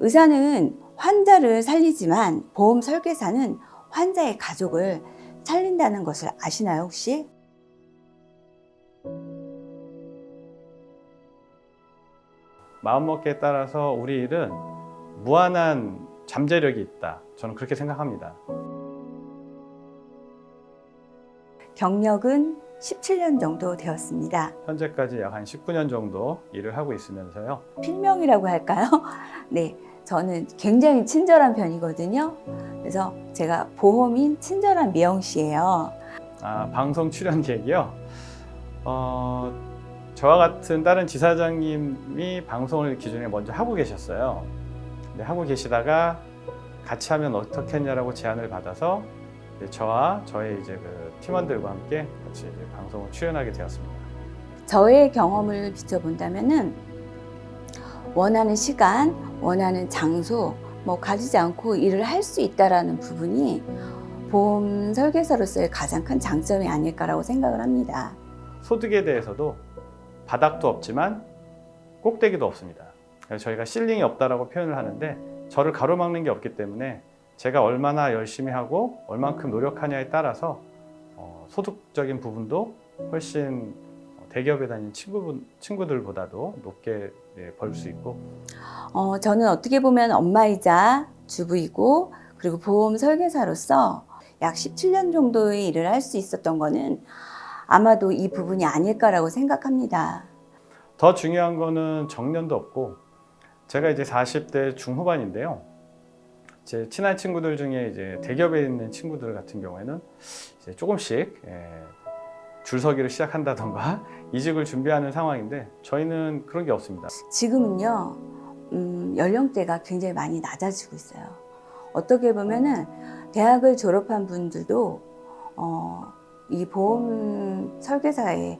의사는 환자를 살리지만 보험 설계사는 환자의 가족을 살린다는 것을 아시나요, 혹시? 마음먹기에 따라서 우리 일은 무한한 잠재력이 있다. 저는 그렇게 생각합니다. 경력은 17년 정도 되었습니다. 현재까지 약 한 19년 정도 일을 하고 있으면서요. 필명이라고 할까요? 네, 저는 굉장히 친절한 편이거든요. 그래서 제가 보험인 친절한 미영 씨예요. 아, 방송 출연 계획이요. 어, 저와 같은 다른 지사장님이 방송을 기존에 먼저 하고 계셨어요. 근데 하고 계시다가 같이 하면 어떻겠냐라고 제안을 받아서 저와 저의 이제 그 팀원들과 함께 같이 방송을 출연하게 되었습니다. 저의 경험을 비춰본다면은 원하는 시간, 원하는 장소, 뭐 가지지 않고 일을 할 수 있다라는 부분이 보험 설계사로서의 가장 큰 장점이 아닐까라고 생각을 합니다. 소득에 대해서도 바닥도 없지만 꼭대기도 없습니다. 저희가 실링이 없다라고 표현을 하는데 저를 가로막는 게 없기 때문에 제가 얼마나 열심히 하고 얼만큼 노력하냐에 따라서 어, 소득적인 부분도 훨씬 어, 대기업에 다니는 친구분, 친구들보다도 높게 예, 벌수 있고 어, 저는 어떻게 보면 엄마이자 주부이고 그리고 보험 설계사로서 약 17년 정도의 일을 할 수 있었던 거는 아마도 이 부분이 아닐까라고 생각합니다. 더 중요한 거는 정년도 없고 제가 이제 40대 중후반인데요. 제 친한 친구들 중에 이제 대기업에 있는 친구들 같은 경우에는 이제 조금씩 예, 줄서기를 시작한다던가 이직을 준비하는 상황인데 저희는 그런 게 없습니다. 지금은요, 음, 연령대가 굉장히 많이 낮아지고 있어요. 어떻게 보면은 대학을 졸업한 분들도 어, 이 보험 설계사의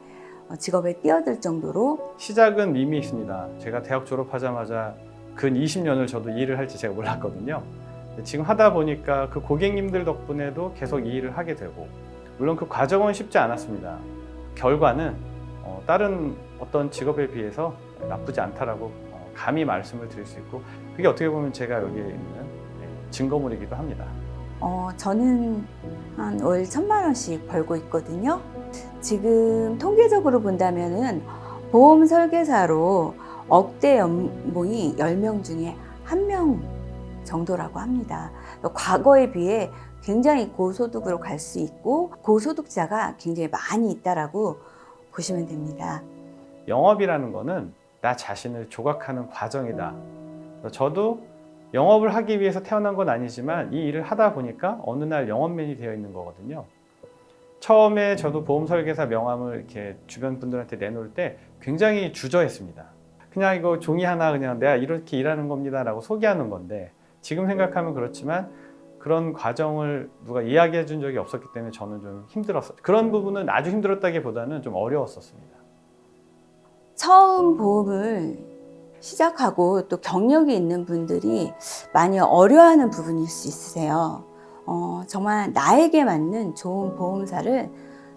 어, 직업에 뛰어들 정도로 시작은 이미 있습니다. 제가 대학 졸업하자마자 근 20년을 저도 이 일을 할지 제가 몰랐거든요. 지금 하다 보니까 그 고객님들 덕분에도 계속 이 일을 하게 되고 물론 그 과정은 쉽지 않았습니다. 결과는 어, 다른 어떤 직업에 비해서 나쁘지 않다라고 어, 감히 말씀을 드릴 수 있고 그게 어떻게 보면 제가 여기에 있는 예, 증거물이기도 합니다. 어, 저는 한 월 천만 원씩 벌고 있거든요. 지금 통계적으로 본다면은 보험 설계사로 억대 연봉이 10명 중에 한명 정도라고 합니다. 과거에 비해 굉장히 고소득으로 갈 수 있고 고소득자가 굉장히 많이 있다라고 보시면 됩니다. 영업이라는 거는 나 자신을 조각하는 과정이다. 저도 영업을 하기 위해서 태어난 건 아니지만 이 일을 하다 보니까 어느 날 영업맨이 되어 있는 거거든요. 처음에 저도 보험 설계사 명함을 이렇게 주변 분들한테 내놓을 때 굉장히 주저했습니다. 그냥 이거 종이 하나 그냥 내가 이렇게 일하는 겁니다라고 소개하는 건데 지금 생각하면 그렇지만 그런 과정을 누가 이야기해 준 적이 없었기 때문에 저는 좀 힘들었어요. 그런 부분은 아주 힘들었다기보다는 좀 어려웠었습니다. 처음 보험을 시작하고 또 경력이 있는 분들이 많이 어려워하는 부분일 수 있으세요. 어, 정말 나에게 맞는 좋은 보험사를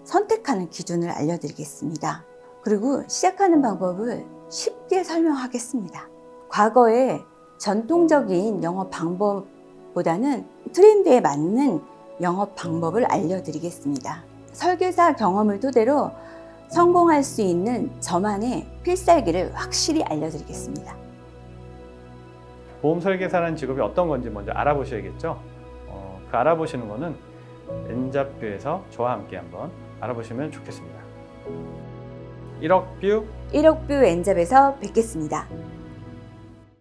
선택하는 기준을 알려드리겠습니다. 그리고 시작하는 방법을 쉽게 설명하겠습니다. 과거의 전통적인 영업 방법보다는 트렌드에 맞는 영업 방법을 알려드리겠습니다. 설계사 경험을 토대로 성공할 수 있는 저만의 필살기를 확실히 알려드리겠습니다. 보험 설계사라는 직업이 어떤 건지 먼저 알아보셔야겠죠. 어, 그 알아보시는 거는 엔잡뷰에서 저와 함께 한번 알아보시면 좋겠습니다. 1억 뷰 1억 뷰 엔잡에서 뵙겠습니다.